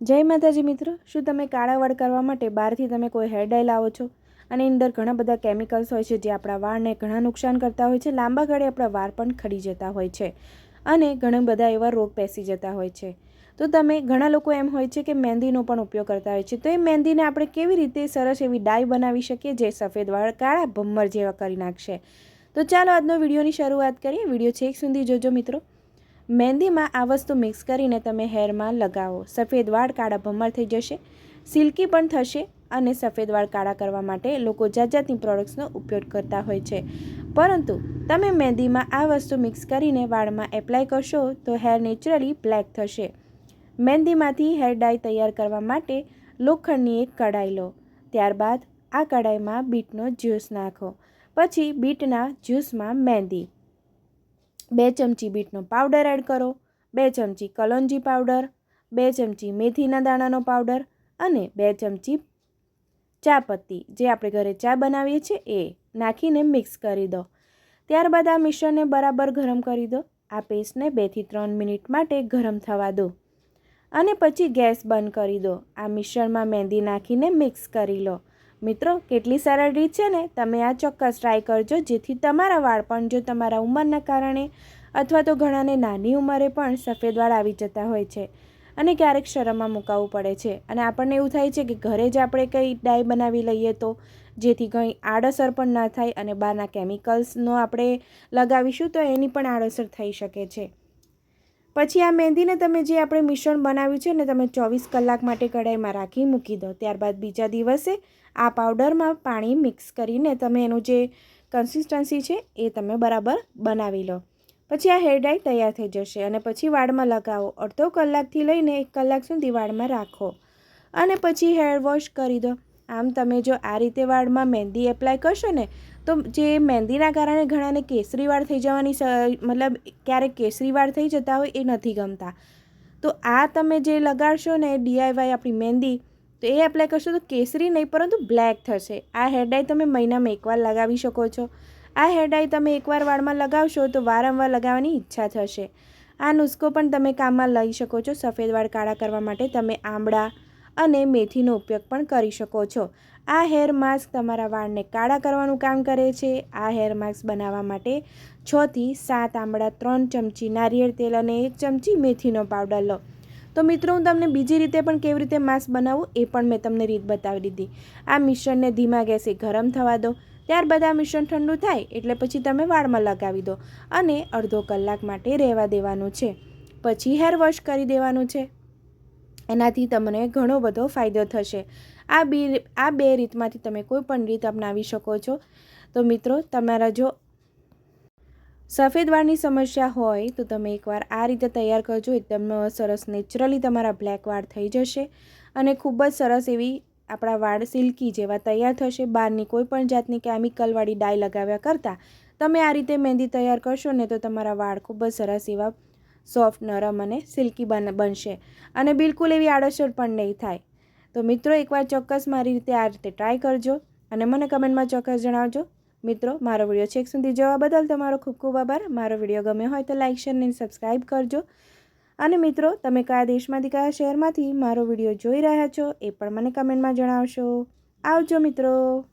જય માતાજી મિત્રો, શું તમે કાળા વાળ કરવા માટે બહારથી તમે કોઈ હેર ડાય લાવો છો? અને અંદર ઘણા બધા કેમિકલ્સ હોય છે જે આપણા વાળને ઘણા નુકસાન કરતા હોય છે, લાંબા ગાળે આપણા વાળ પણ ખડી જતા હોય છે અને ઘણા બધા એવા રોગ પેસી જતા હોય છે. તો તમે ઘણા લોકો એમ હોય છે કે મહેંદીનો પણ ઉપયોગ કરતા હોય છે. તો એ મહેંદીને આપણે કેવી રીતે સરસ એવી ડાય બનાવી શકીએ જે સફેદ વાળ કાળા ભમ્મર જેવા કરી નાખશે? તો ચાલો આજનો વિડીયોની શરૂઆત કરીએ. વીડિયો છેક સુધી જોજો મિત્રો. મહેંદીમાં આ વસ્તુ મિક્સ કરીને તમે હેરમાં લગાવો. સફેદ વાળ કાળા ભમર થઈ જશે. સિલ્કી પણ થશે અને સફેદ વાળ કાળા કરવા માટે લોકો જાત જાતની પ્રોડક્ટ્સનો ઉપયોગ કરતા હોય છે. પરંતુ તમે મહેંદીમાં આ વસ્તુ મિક્સ કરીને વાળમાં એપ્લાય કરશો તો હેર નેચરલી બ્લેક થશે. મહેંદીમાંથી હેર ડાય તૈયાર કરવા માટે લોખંડની એક કઢાઈ લો. ત્યારબાદ આ કઢાઈમાં બીટનો જ્યુસ નાખો. પછી બીટના જ્યુસમાં મહેંદી બે ચમચી બીટનો પાવડર એડ કરો, બે ચમચી કલોંજી પાવડર, બે ચમચી મેથીના દાણાનો પાવડર અને બે ચમચી ચા પત્તી જે આપણે ઘરે ચા બનાવીએ છીએ એ નાખીને મિક્સ કરી દો. ત્યારબાદ આ મિશ્રણને બરાબર ગરમ કરી દો. આ પેસ્ટને બેથી ત્રણ મિનિટ માટે ગરમ થવા દો. અને પછી ગેસ બંધ કરી દો. આ મિશ્રણમાં મહેંદી નાખીને મિક્સ કરી લો. મિત્રો, કેટલી સરળ રીત છે ને? તમે આ ચોક્કસ ટ્રાય કરજો, જેથી તમારા વાળ પણ જો તમારા ઉંમરના કારણે અથવા તો ઘણાને નાની ઉંમરે પણ સફેદ વાળ આવી જતા હોય છે અને ક્યારેક શરમમાં મુકાવવું પડે છે. અને આપણને એવું થાય છે કે ઘરે જ આપણે કંઈ ડાય બનાવી લઈએ તો જેથી કંઈ આડઅસર પણ ન થાય અને બહારના કેમિકલ્સનો આપણે લગાવીશું તો એની પણ આડઅસર થઈ શકે છે. પછી આ મહેંદીને તમે જે આપણે મિશ્રણ બનાવ્યું છે ને તમે ચોવીસ કલાક માટે કઢાઈમાં રાખી મૂકી દો. ત્યારબાદ બીજા દિવસે આ પાવડરમાં પાણી મિક્સ કરીને તમે એનું જે કન્સિસ્ટન્સી છે એ તમે બરાબર બનાવી લો. પછી આ હેર ડાય તૈયાર થઈ જશે અને પછી વાળમાં લગાવો. અડધો કલાકથી લઈને એક કલાક સુધી વાળમાં રાખો. અને પછી હેર વોશ કરી દો. આમ તમે જો આ રીતે વાળમાં મહેંદી એપ્લાય કરશો ને તો જે મહેંદીના કારણે ઘણાને કેસરી વાળ થઈ જવાની મતલબ ક્યારેક કેસરી વાળ થઈ જતા હોય એ નથી ગમતા. તો આ તમે જે લગાડશો ને ડીઆઈવાય આપણી મહેંદી, તો એ એપ્લાય કરશો તો કેસરી નહીં, પરંતુ બ્લેક થશે. આ હેરડાઈ તમે મહિનામાં એકવાર લગાવી શકો છો. આ હેરડાઈ તમે એકવાર વાળમાં લગાવશો તો વારંવાર લગાવવાની ઈચ્છા થશે. આ નુસ્ખો પણ તમે કામમાં લઈ શકો છો સફેદ વાળ કાળા કરવા માટે. તમે આંબળા અને મેથીનો ઉપયોગ પણ કરી શકો છો. આ હેર માસ્ક તમારા વાળને કાળા કરવાનું કામ કરે છે. આ હેર માસ્ક બનાવવા માટે છથી સાત આંબળા, ત્રણ ચમચી નારિયેળ તેલ અને એક ચમચી મેથીનો પાવડર લો. તો મિત્રો, હું તમને બીજી રીતે પણ કેવી રીતે માસ્ક બનાવું એ પણ મેં તમને રીત બતાવી દીધી. આ મિશ્રણને ધીમા ગેસે ગરમ થવા દો. ત્યારબાદ આ મિશ્રણ ઠંડુ થાય એટલે પછી તમે વાળમાં લગાવી દો અને અડધો કલાક માટે રહેવા દેવાનું છે. પછી હેર વોશ કરી દેવાનું છે. એનાથી તમને ઘણો બધો ફાયદો થશે. આ બે આ બે રીતમાંથી તમે કોઈ પણ રીત અપનાવી શકો છો. તો મિત્રો, તમારા જો સફેદ વાળની સમસ્યા હોય, તો તમે એકવાર આ રીતે તૈયાર કરજો. એકદમ સરસ નેચરલી તમારા બ્લેક વાળ થઈ જશે અને ખૂબ જ સરસ એવી આપણા વાળ સિલ્કી જેવા તૈયાર થશે. બહારની કોઈ પણ જાતની કેમિકલવાળી ડાય લગાવ્યા કરતાં તમે આ રીતે મહેંદી તૈયાર કરશો ને તો તમારા વાળ ખૂબ જ સરસ એવા સોફ્ટ, નરમ અને સિલ્કી બન, બનશે. અને બિલકુલ એવી આડઅસર પણ નહીં થાય. તો મિત્રો, એકવાર ચોક્કસ મારી રીતે આ રીતે ટ્રાય કરજો અને મને કમેન્ટમાં ચોક્કસ જણાવજો. મિત્રો, મારો વીડિયો છેક સુધી જોવા બદલ તમારો ખૂબ ખૂબ આભાર. મારો વીડિયો ગમ્યો હોય તો લાઇક શેર અને સબસ્ક્રાઈબ કરજો. અને મિત્રો, તમે કયા દેશમાંથી, કયા શહેરમાંથી મારો વીડિયો જોઈ રહ્યા છો એ પણ મને કમેન્ટમાં જણાવશો. આવજો મિત્રો.